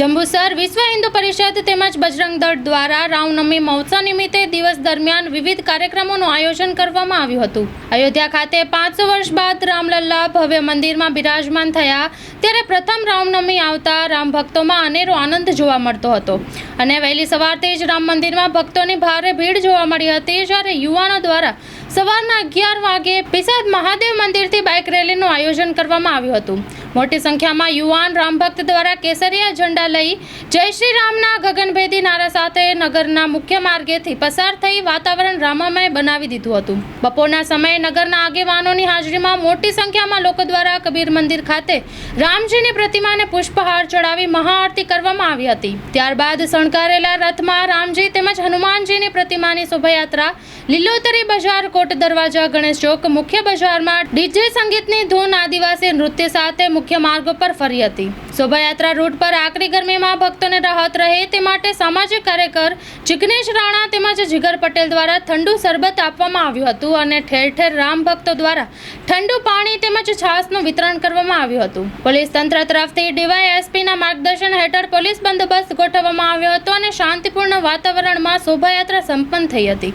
જંબુસર વિશ્વ હિન્દુ પરિષદ તેમજ બજરંગ દળ દ્વારા રામનવમી મહોત્સવ નિમિત્તે દિવસ દરમિયાન વિવિધ કાર્યક્રમોનું આયોજન કરવામાં આવ્યું હતું. અયોધ્યા ખાતે પાંચસો વર્ષ બાદ રામલલ્લા ભવ્ય મંદિરમાં બિરાજમાન થયા. ત્યારે પ્રથમ રામનવમી આવતા રામ ભક્તોમાં અનેરો આનંદ જોવા મળતો હતો. અને વહેલી સવારથી જ રામ મંદિરમાં ભક્તોની ભારે ભીડ જોવા મળી હતી. જ્યારે યુવાનો દ્વારા સવારના અગિયાર વાગે પિસાદ મહાદેવ મંદિરથી બાઇક રેલીનું આયોજન કરવામાં આવ્યું હતું. મોટી સંખ્યામાં યુવાન રામભક્ત દ્વારા કેસરિયા ઝંડા લઈ જય શ્રી રામના ગગનભેદી નારા સાથે નગરના મુખ્ય માર્ગેથી પસાર થઈ વાતાવરણ રામામય બનાવી દીધું હતું. બપોરના સમયે નગરના આગેવાનોની હાજરીમાં મોટી સંખ્યામાં લોકો દ્વારા કબીર મંદિર ખાતે રામજીની પ્રતિમાને પુષ્પહાર ચડાવી મહાઆરતી કરવામાં આવી હતી. ત્યારબાદ શણગારેલા રથમાં રામજી તેમજ હનુમાનજીની પ્રતિમાની શોભાયાત્રા લીલોતરી બજાર કોટ દરવાજા ગણેશ ચોક મુખ્ય બજારમાં ડીજે સંગીતની ધૂન આદિવાસી નૃત્ય સાથે મુખ્ય માર્ગો પર ફરી હતી. શોભાયાત્રા રૂટ પર આકરી ગરમીમાં ભક્તોને રાહત રહે તે માટે સામાજિક કાર્યકર જિગ્નેશ રાણા તેમજ જીગર પટેલ દ્વારા ઠંડુ શરબત આપવામાં આવ્યું હતું અને ઠેર ઠેર રામ ભક્તો દ્વારા ઠંડુ પાણી તેમજ છાસનું વિતરણ કરવામાં આવ્યું હતું. પોલીસ તંત્ર તરફથી ડીવાયએસપીના માર્ગદર્શન હેઠળ પોલીસ બંદોબસ્ત ગોઠવવામાં આવ્યો હતો અને શાંતિપૂર્ણ વાતાવરણમાં શોભાયાત્રા સંપન્ન થઈ હતી.